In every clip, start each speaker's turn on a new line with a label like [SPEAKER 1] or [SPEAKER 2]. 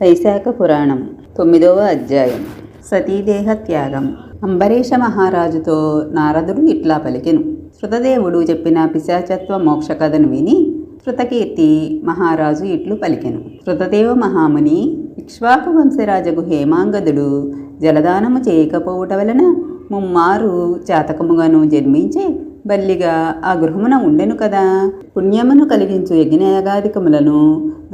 [SPEAKER 1] వైశాఖ పురాణం తొమ్మిదవ అధ్యాయం. సతీదేహ త్యాగం అంబరీష మహారాజుతో నారదుడు ఇట్లా పలికెను. శృతదేవుడు చెప్పిన పిశాచత్వ మోక్ష కథను విని శృతకీర్తి మహారాజు ఇట్లు పలికెను. శృతదేవ మహాముని ఇక్ష్వాకు వంశరాజకు హేమాంగదుడు జలదానము చేయకపోవుట వలన ముమ్మారు జాతకముగాను జన్మించే బల్లిగా ఆ గృహమున ఉండెను కదా. పుణ్యమును కలిగించు యజ్ఞయాగాదికములను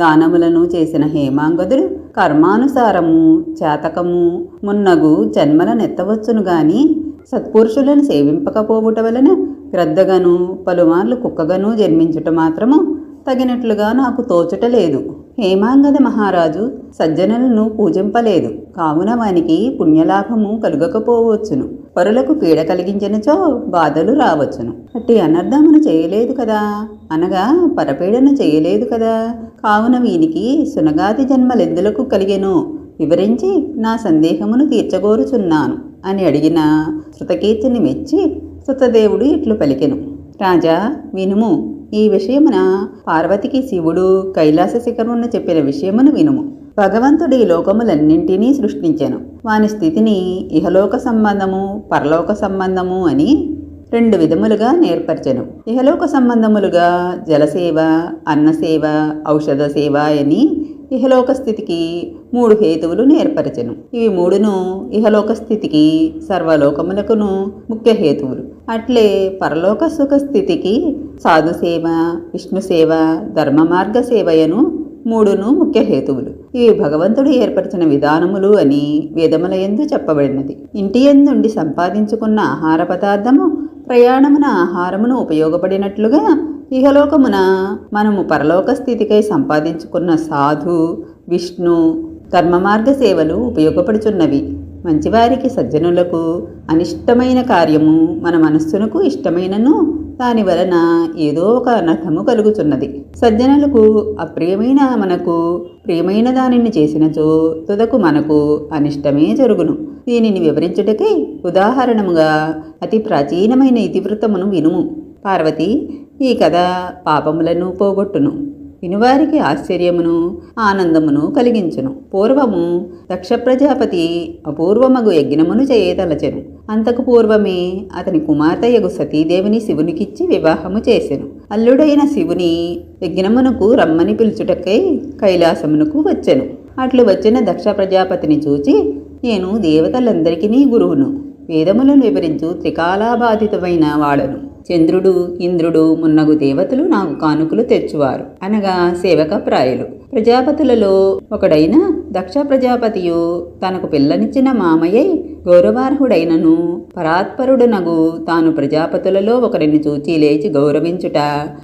[SPEAKER 1] దానములను చేసిన హేమాంగదుడు కర్మానుసారము చేతకము మున్నగు జన్మల నెత్తవచ్చును గాని సత్పురుషులను సేవింపకపోవుట వలన గ్రద్దగను పలుమార్లు కుక్కగను జన్మించుట మాత్రము తగినట్లుగా నాకు తోచుట లేదు. హేమాంగద మహారాజు సజ్జనులను పూజింపలేదు. కావున వానికి పుణ్యలాభము కలుగకపోవచ్చును. పరులకు పీడ కలిగించినచో బాధలు రావచ్చును. అట్టి అనర్థమును చేయలేదు కదా? అనగా పరపీడను చేయలేదు కదా? కావున వీనికి సునగాది జన్మలెందులకు కలిగెను? వివరించి నా సందేహమును తీర్చగోరుచున్నాను అని అడిగిన శృతకీర్తిని మెచ్చి శృతదేవుడు ఇట్లు పలికెను. రాజా వినుము ఈ విషయమున పార్వతికి శివుడు కైలాస శిఖరమున చెప్పిన విషయమును వినుము. భగవంతుడు ఈ లోకములన్నింటినీ సృష్టించాను. వాని స్థితిని ఇహలోక సంబంధము పరలోక సంబంధము అని రెండు విధములుగా నేర్పరచెను. ఇహలోక సంబంధములుగా జలసేవ అన్నసేవ ఔషధ సేవ అని ఇహలోక స్థితికి మూడు హేతువులు నేర్పరచెను. ఇవి మూడును ఇహలోక స్థితికి సర్వలోకములకును ముఖ్య హేతువులు. అట్లే పరలోక సుఖ స్థితికి సాధుసేవ విష్ణు సేవ ధర్మ మార్గ సేవయను మూడును ముఖ్య హేతువులు. ఇవి భగవంతుడు ఏర్పరిచిన విధానములు అని వేదముల ఎందు చెప్పబడినది. ఇంటి ఎందుండి సంపాదించుకున్న ఆహార పదార్థము ప్రయాణమున ఆహారమును ఉపయోగపడినట్లుగా ఇహలోకమున మనము పరలోక స్థితికై సంపాదించుకున్న సాధు విష్ణు కర్మమార్గ సేవలు ఉపయోగపడుచున్నవి. మంచివారికి సజ్జనులకు అనిష్టమైన కార్యము మన మనస్సునకు ఇష్టమైనను దాని వలన ఏదో ఒక అనర్థము కలుగుతున్నది. సజ్జనులకు అప్రియమైన మనకు ప్రియమైన దానిని చేసినచో తుదకు మనకు అనిష్టమే జరుగును. దీనిని వివరించుటకై ఉదాహరణముగా అతి ప్రాచీనమైన ఇతివృత్తమును వినుము. పార్వతి ఈ కథ పాపములను పోగొట్టును. వినువారికి ఆశ్చర్యమును ఆనందమును కలిగించును. పూర్వము దక్ష ప్రజాపతి అపూర్వమగు యజ్ఞమును చేయదలచెను. అంతకు పూర్వమే అతని కుమార్తెయగు సతీదేవిని శివునికిచ్చి వివాహము చేసెను. అల్లుడైన శివుని యజ్ఞమునకు రమ్మని పిలుచుటకై కైలాసమునకు వచ్చెను. అట్లు వచ్చిన దక్ష ప్రజాపతిని చూచి నేను దేవతలందరికీ గురువును. వేదములను వివరించు త్రికాలాబాధితమైన వాడను. చంద్రుడు ఇంద్రుడు మున్నగు దేవతలు నాకు కానుకలు తెచ్చువారు. అనగా సేవక ప్రాయులు. ప్రజాపతులలో ఒకడైన దక్ష ప్రజాపతియు తనకు పిల్లనిచ్చిన మామయ్యై గౌరవార్హుడైనను పరాత్పరుడునగు తాను ప్రజాపతులలో ఒకరిని చూచి లేచి గౌరవించుట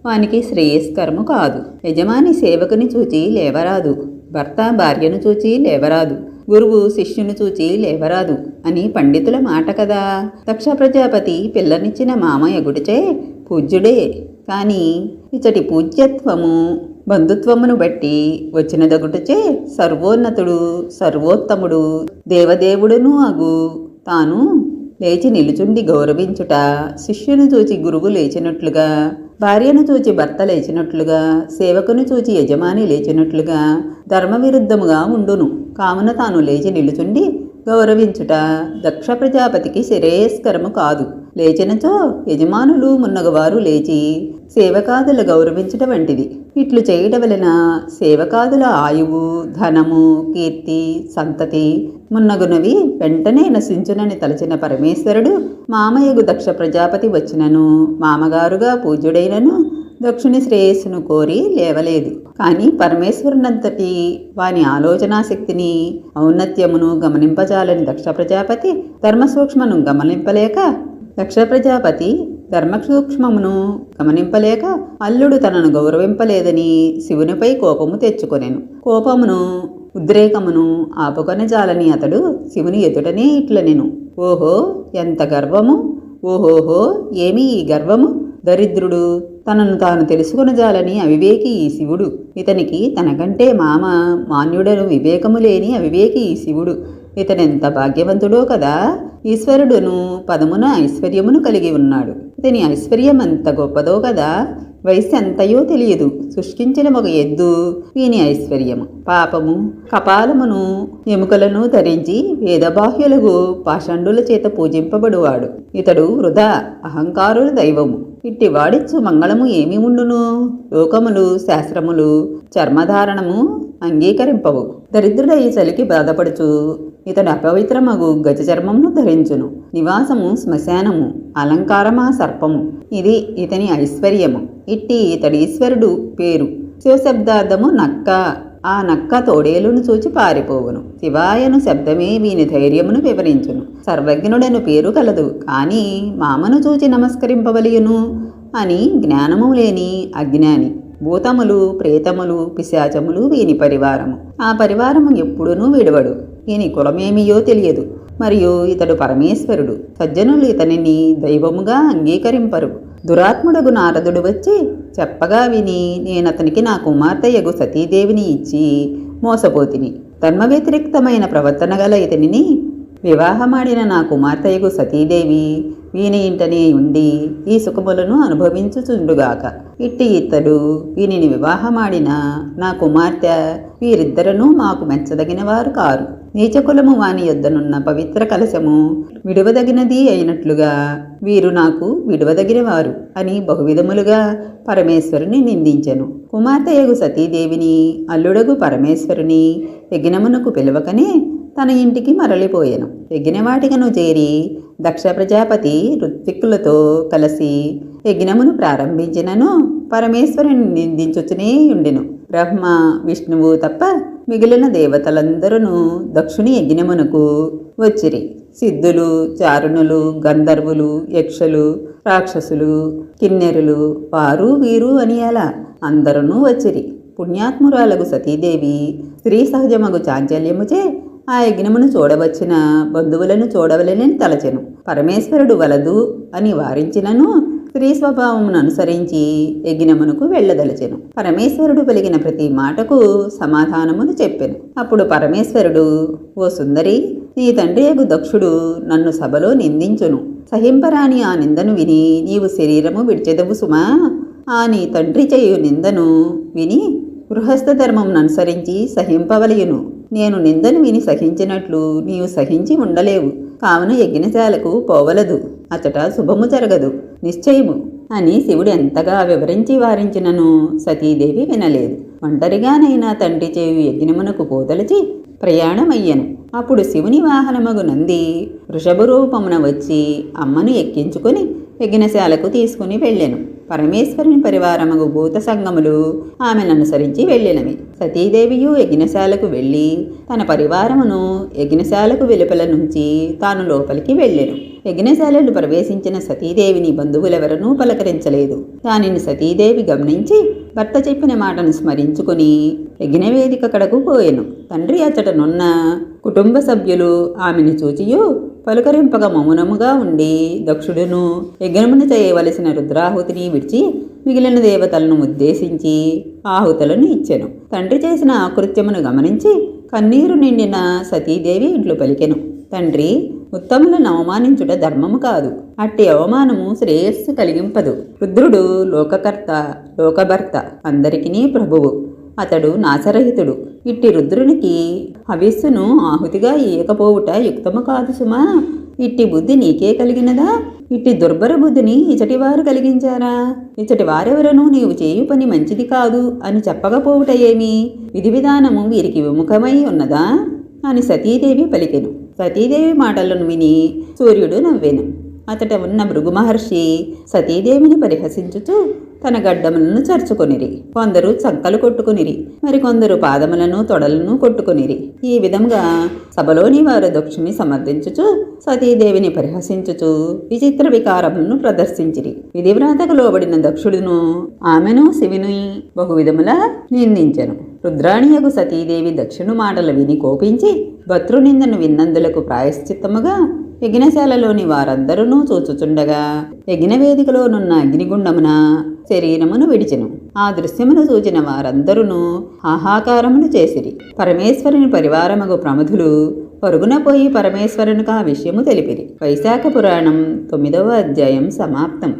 [SPEAKER 1] వానికి శ్రేయస్కరము కాదు. యజమాని సేవకుని చూచి లేవరాదు. భర్త భార్యను చూచి లేవరాదు. గురువు శిష్యుని చూచి లేవరాదు అని పండితుల మాట కదా. దక్ష ప్రజాపతి పిల్లనిచ్చిన మామయ్యగుడిచే పూజ్యుడే. కానీ ఇచ్చటి పూజ్యత్వము బంధుత్వమును బట్టి వచ్చినదగుటచే సర్వోన్నతుడు సర్వోత్తముడు దేవదేవుడును అగు. తాను లేచి నిలుచుండి గౌరవించుట. శిష్యుని చూచి గురువు లేచినట్లుగా భార్యను చూచి భర్త లేచినట్లుగా సేవకును చూచి యజమాని లేచినట్లుగా ధర్మవిరుద్ధముగా ఉండును. కావున తాను లేచి నిలుచుండి గౌరవించుట దక్ష ప్రజాపతికి శ్రేయస్కరము కాదు. లేచినచో యజమానులు మున్నగవారు లేచి సేవకాదుల గౌరవించుట వంటిది. ఇట్లు చేయుట వలన సేవకాదుల ఆయువు ధనము కీర్తి సంతతి మున్నగునవి వెంటనే నశించునని తలచిన పరమేశ్వరుడు మామయ్యగు దక్ష ప్రజాపతి వచ్చినను. మామగారుగా పూజ్యుడైనను దక్షుని శ్రేయస్సును కోరి లేవలేదు. కానీ పరమేశ్వరునంతటి వాని ఆలోచనా శక్తిని ఔన్నత్యమును గమనింపజాలని దక్ష ప్రజాపతి ధర్మసూక్ష్మను గమనింపలేక దక్ష ప్రజాపతి ధర్మసూక్ష్మమును గమనింపలేక అల్లుడు తనను గౌరవింపలేదని శివునిపై కోపము తెచ్చుకొనెను. కోపమును ఉద్రేకమును ఆపుకొనజాలని అతడు శివుని ఎదుటనే ఇట్ల నేను ఓహో ఎంత గర్వము! ఓహోహో ఏమి ఈ గర్వము? దరిద్రుడు తనను తాను తెలుసుకొనజాలని అవివేకి ఈ శివుడు. ఇతనికి తనకంటే మామ మాన్యుడను వివేకము లేని అవివేకి ఈ శివుడు. ఇతనెంత భాగ్యవంతుడో కదా! ఈశ్వరుడును పదమున ఐశ్వర్యమును కలిగి ఉన్నాడు. ఇతని ఐశ్వర్యం ఎంత గొప్పదో కదా! వయస్సు ఎంతయో తెలియదు. శుష్కించిన ఒక ఎద్దు వీని ఐశ్వర్యము పాపము కపాలమును ఎముకలను ధరించి వేదబాహ్యులకు పాషండుల చేత పూజింపబడువాడు. ఇతడు వృధా అహంకారుల దైవము. ఇట్టి వాడిచ్చు మంగళము ఏమి ఉండును? లోకములు శాస్త్రములు చర్మధారణము అంగీకరింపవు. దరిద్రుడై చలికి బాధపడుచు ఇతడు అపవిత్రమగు గజ చర్మమును ధరించును. నివాసము శ్మశానము అలంకారమా సర్పము. ఇది ఇతని ఐశ్వర్యము. ఇట్టి ఇతడి ఈశ్వరుడు పేరు. శివశబ్దార్థము నక్క. ఆ నక్క తోడేలును చూచి పారిపోవును. శివాయను శబ్దమే వీని ధైర్యమును వివరించును. సర్వజ్ఞుడను పేరు కలదు. కానీ మామను చూచి నమస్కరింపవలయును అని జ్ఞానము లేని అజ్ఞాని. భూతములు ప్రేతములు పిశాచములు వీని పరివారము. ఆ పరివారము ఎప్పుడునూ విడవడు. ఈయన కులమేమియో తెలియదు. మరియు ఇతడు పరమేశ్వరుడు. సజ్జనులు ఇతనిని దైవముగా అంగీకరింపరు. దురాత్ముడగు నారదుడు వచ్చి చెప్పగా విని నేనతనికి నా కుమార్తెయగు సతీదేవిని ఇచ్చి మోసపోతిని. ధర్మ వ్యతిరిక్తమైన ప్రవర్తన గల ఇతనిని వివాహమాడిన నా కుమార్తెయగు సతీదేవి వీని ఇంటనే ఉండి ఈ సుఖములను అనుభవించుచుండుగాక. ఇట్టి ఇతడు వీనిని వివాహమాడిన నా కుమార్తె వీరిద్దరను మాకు మెచ్చదగిన వారు కారు. నీచకులము వాని యొద్దనున్న పవిత్ర కలశము విడువదగినది అయినట్లుగా వీరు నాకు విడవదగినవారు అని బహువిధములుగా పరమేశ్వరుని నిందించెను. కుమార్తెయగు సతీదేవిని అల్లుడగు పరమేశ్వరుని యజ్ఞమునకు పిలవకనే తన ఇంటికి మరలిపోయాను. యజ్ఞవాటికను చేరి దక్ష ప్రజాపతి ఋత్విక్కులతో కలిసి యజ్ఞమును ప్రారంభించినను పరమేశ్వరుని నిందించుచునే ఉండెను. బ్రహ్మ విష్ణువు తప్ప మిగిలిన దేవతలందరూ దక్షుని యజ్ఞమునకు వచ్చిరి. సిద్ధులు చారుణులు గంధర్వులు యక్షలు రాక్షసులు కిన్నెరులు వారు వీరు అని అలా అందరూ వచ్చిరి. పుణ్యాత్మురాలకు సతీదేవి స్త్రీ సహజమగు చాంచల్యముచే ఆ యజ్ఞమును చూడవచ్చిన బంధువులను చూడవలెనని తలచెను. పరమేశ్వరుడు వలదు అని వారించినను స్త్రీ స్వభావమును అనుసరించి యజ్ఞమునకు వెళ్ళదలచెను. పరమేశ్వరుడు పలికిన ప్రతి మాటకు సమాధానమును చెప్పెను. అప్పుడు పరమేశ్వరుడు ఓ సుందరి నీ తండ్రి యగు దక్షుడు నన్ను సభలో నిందించును. సహింపరాని ఆ నిందను విని నీవు శరీరము విడిచెదవు సుమా. ఆ నీ తండ్రి చేయు నిందను విని గృహస్థ ధర్మంను అనుసరించి సహింపవలయును. నేను నిందను విని సహించినట్లు నీవు సహించి ఉండలేవు. కావున యజ్ఞశాలకు పోవలదు. అతట శుభము జరగదు. నిశ్చయము. అని శివుడు ఎంతగా వివరించి వారించినను సతీదేవి వినలేదు. ఒంటరిగానైనా తండ్రి చేయు యజ్ఞమునకు పోదలిచి ప్రయాణమయ్యను. అప్పుడు శివుని వాహనమగు నంది వృషభ రూపమున వచ్చి అమ్మను ఎక్కించుకొని యజ్ఞశాలకు తీసుకుని వెళ్ళెను. పరమేశ్వరుని పరివారమగు భూత సంగములు ఆమెను అనుసరించి వెళ్ళినవి. సతీదేవియు యజ్ఞశాలకు వెళ్ళి తన పరివారమును యజ్ఞశాలకు వెలుపల నుంచి తాను లోపలికి వెళ్ళెను. యజ్ఞశాలలు ప్రవేశించిన సతీదేవిని బంధువులెవరనూ పలకరించలేదు. దానిని సతీదేవి గమనించి భర్త చెప్పిన మాటను స్మరించుకుని యజ్ఞవేదిక కడకు పోయెను. తండ్రి అచ్చటనున్న కుటుంబ సభ్యులు ఆమెను చూచియు పలకరింపగా మౌనముగా ఉండి దక్షుడును యజ్ఞమును చేయవలసిన రుద్రాహుతిని విడిచి మిగిలిన దేవతలను ఉద్దేశించి ఆహుతులను ఇచ్చెను. తండ్రి చేసిన ఆకృత్యమును గమనించి కన్నీరు నిండిన సతీదేవి ఇంట్లో పలికెను. తండ్రి ఉత్తములను అవమానించుట ధర్మము కాదు. అట్టి అవమానము శ్రేయస్సు కలిగింపదు. రుద్రుడు లోకకర్త లోకభర్త అందరికీ ప్రభువు. అతడు నాశరహితుడు. ఇట్టి రుద్రునికి హవిస్సును ఆహుతిగా ఇయ్యకపోవుట యుక్తము కాదు సుమా. ఇట్టి బుద్ధి నీకే కలిగినదా? ఇట్టి దుర్భర బుద్ధిని ఇచటివారు కలిగించారా? ఇచ్చటి వారెవరనూ నీవు చేయు పని మంచిది కాదు అని చెప్పకపోవుట ఏమి? విధి విధానము వీరికి విముఖమై ఉన్నదా? అని సతీదేవి పలికెను. సతీదేవి మాటలను విని సూర్యుడు నవ్వెను. అతట ఉన్న భృగు మహర్షి సతీదేవిని పరిహసించుచు తన గడ్డములను చరుచుకొనిరి. కొందరు చంకలు కొట్టుకునిరి. మరికొందరు పాదములను తొడలను కొట్టుకునిరి. ఈ విధంగా సభలోని వారు దక్షిణి సమర్థించుచు సతీదేవిని పరిహసించుచు విచిత్ర వికారములను ప్రదర్శించిరి. విధివ్రాతకు లోబడిన దక్షుడును ఆమెను శివుని బహువిధములా నిందించెను. రుద్రాణియకు సతీదేవి దక్షిణు మాటలు విని కోపించి భద్రునిందను విన్నందులకు ప్రాయశ్చిత్తముగా యజ్ఞశాలలోని వారందరూ చూచుచుండగా యజ్ఞవేదికలోనున్న అగ్నిగుండమున శరీరమును విడిచెను. ఆ దృశ్యమును చూచిన వారందరూ హాహాకారమును చేసిరి. పరమేశ్వరుని పరివారముగు ప్రముధులు పరుగున పోయి పరమేశ్వరునికి ఆ విషయము తెలిపిరి. వైశాఖ పురాణం తొమ్మిదవ అధ్యాయం సమాప్తం.